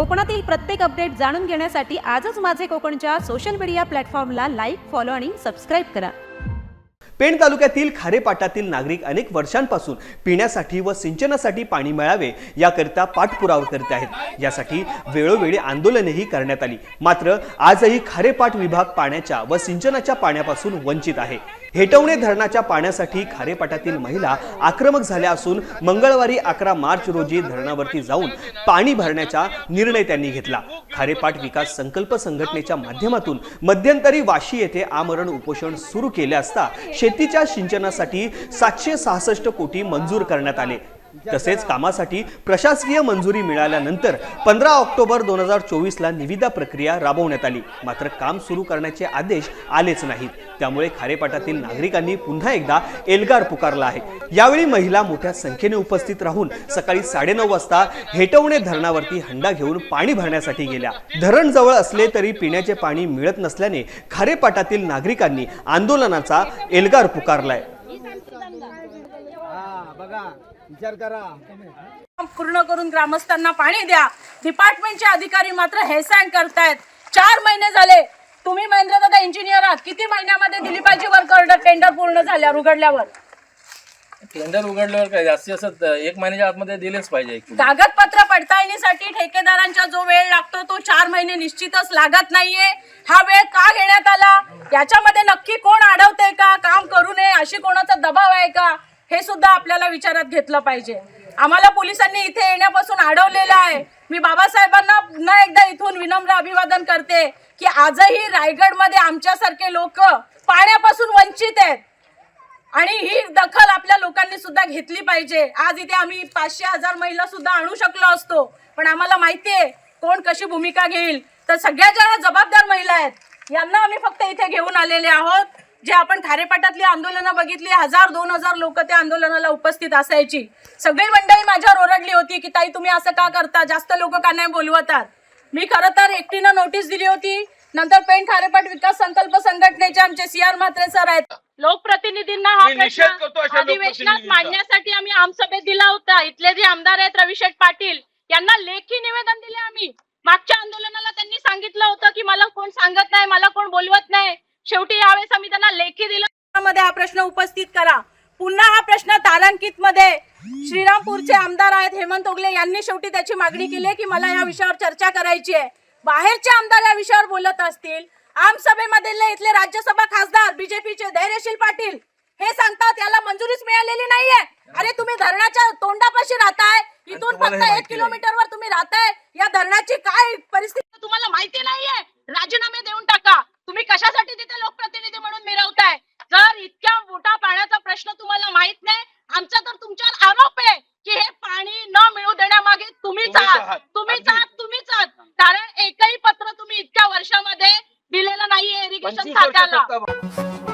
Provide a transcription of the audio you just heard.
कोकणातील प्रत्येक अपडेट जाणून घेण्यासाठी आजच माझे कोकणच्या सोशल मीडिया प्लॅटफॉर्मला लाईक फॉलो आणि सबस्क्राईब करा. पेण तालुक्यातील खारेपाटातील नागरिक अनेक वर्षांपासून पिण्यासाठी व सिंचनासाठी पाणी मिळावे याकरिता पाठपुरावा करीत आहेत. यासाठी वेळोवेळी आंदोलनही करण्यात आली. मात्र आजही खारेपाट विभाग पाण्याच्या व सिंचनाच्या पाण्यापासून वंचित आहे. हेटवणे धरणाच्या पाण्यासाठी खारेपाटातील महिला आक्रमक झाल्या असून मंगळवारी अकरा मार्च रोजी धरणावरती जाऊन पाणी भरण्याचा निर्णय त्यांनी घेतला. खारेपाट विकास संकल्प संघटनेच्या माध्यमातून मध्यंतरी वाशी येथे आमरण उपोषण सुरू केले असता शेतीच्या सिंचनासाठी सातशे सहासष्ट कोटी मंजूर करण्यात आले. तसेच कामासाठी प्रशासकीय मंजुरी मिळाल्यानंतर पंधरा ऑक्टोबर दोन हजार चोवीसला निविदा प्रक्रिया राबवण्यात आली. मात्र काम सुरू करण्याचे आदेश आलेच नाहीत. त्यामुळे खारेपाटातील नागरिकांनी पुन्हा एकदा एल्गार पुकारला आहे. यावेळी महिला मोठ्या संख्येने उपस्थित राहून सकाळी साडेनऊ वाजता हेटवणे धरणावरती हंडा घेऊन पाणी भरण्यासाठी गेल्या. धरण जवळ असले तरी पिण्याचे पाणी मिळत नसल्याने खारेपाटातील नागरिकांनी आंदोलनाचा एल्गार पुकारलाय. विचार करा. पूर्ण करून ग्रामस्थांना पाणी द्या. डिपार्टमेंटचे अधिकारी मात्र हेळसांड करतायत. चार महिने झाले. तुम्ही महेंद्र दादा इंजिनियर आहात. किती महिन्यामध्ये दिली पाहिजे वर्क ऑर्डर टेंडर पूर्ण झाल्यावर उघडल्यावर. टेंडर उघडल्यावर काय? जास्तीत जास्त एक महिन्याच्या आतमध्ये दिलेच पाहिजे. कागदपत्र पडताळणीसाठी ठेकेदारांचा जो वेळ लागतो तो चार महिने निश्चितच लागत नाहीये. हा वेळ का घेण्यात आला? याच्यामध्ये नक्की कोण अडवते का? काम करू नये अशी कोणाचा दबाव आहे का? हे सुद्धा आपल्याला विचारात घेतलं पाहिजे. आम्हाला पोलिसांनी इथे येण्यापासून अडवलेलं आहे. मी बाबासाहेबांना पुन्हा एकदा इथून विनम्र अभिवादन करते की आजही रायगडमध्ये आमच्यासारखे लोक पाण्यापासून वंचित आहेत. आणि ही दखल आपल्या लोकांनी सुद्धा घेतली पाहिजे. आज इथे आम्ही पाचशे हजार महिला सुद्धा आणू शकलो असतो. पण आम्हाला माहिती आहे कोण कशी भूमिका घेईल. तर सगळ्या ज्या जबाबदार महिला आहेत यांना आम्ही फक्त इथे घेऊन आलेले आहोत. जे आपण खारेपाटातली आंदोलनं बघितली हजार दोन हजार लोक त्या आंदोलनाला उपस्थित असायची. सगळी मंडळी माझ्यावर ओरडली होती की ताई तुम्ही असं का करता? जास्त लोक का नाही बोलवतात? मी खरं तर एकटीनं नोटीस दिली होती. नंतर पेण खारेपाट विकास संकल्प संघटनेचे आमचे सी आर म्हात्रे सर आहेत. लोकप्रतिनिधींना हा प्रश्न अधिवेशनात. मांडण्यासाठी आम्ही आमसभेत दिला होता. इथले जे आमदार आहेत रविशेठ पाटील यांना लेखी निवेदन दिले आम्ही. मागच्या आंदोलनाला त्यांनी सांगितलं होतं की मला कोण सांगत नाही मला कोण बोलवत नाही शेवटी यावेळेस आम्ही त्यांना लेखी दिलं मध्ये हा प्रश्न उपस्थित करा. पुन्हा हा प्रश्न तारांकित मध्ये श्रीरामपूरचे आमदार आहेत हेमंत ओगले यांनी शेवटी त्याची मागणी केली आहे की मला या विषयावर चर्चा करायची आहे. बाहेरचे आमदार या विषयावर बोलत असतील आमसभेमधले इथले राज्यसभा खासदार बीजेपीचे धैर्यशील पाटील हे सांगतात याला मंजुरीच मिळालेली नाहीये. अरे तुम्ही धरणाच्या तोंडापाशी राहताय इथून फक्त एक किलोमीटरवर तुम्ही राहताय या धरणाची काय परिस्थिती तुम्हाला माहिती नाहीये. राजीनामे देऊन टाका. तुम्ही कशासाठी तिथे लोकप्रतिनिधी म्हणून मिरवताय? जर इतक्या मोठा पाण्याचा प्रश्न तुम्हाला माहीत नाही आमचा तर तुमच्यावर आरोप आहे की हे पाणी न मिळू देण्यामागे तुम्हीच आहात. तुम्हीच. आहात तुम्हीच आहात कारण एकही पत्र तुम्ही इतक्या वर्षामध्ये दिलेलं नाहीये इरिगेशन खात्याला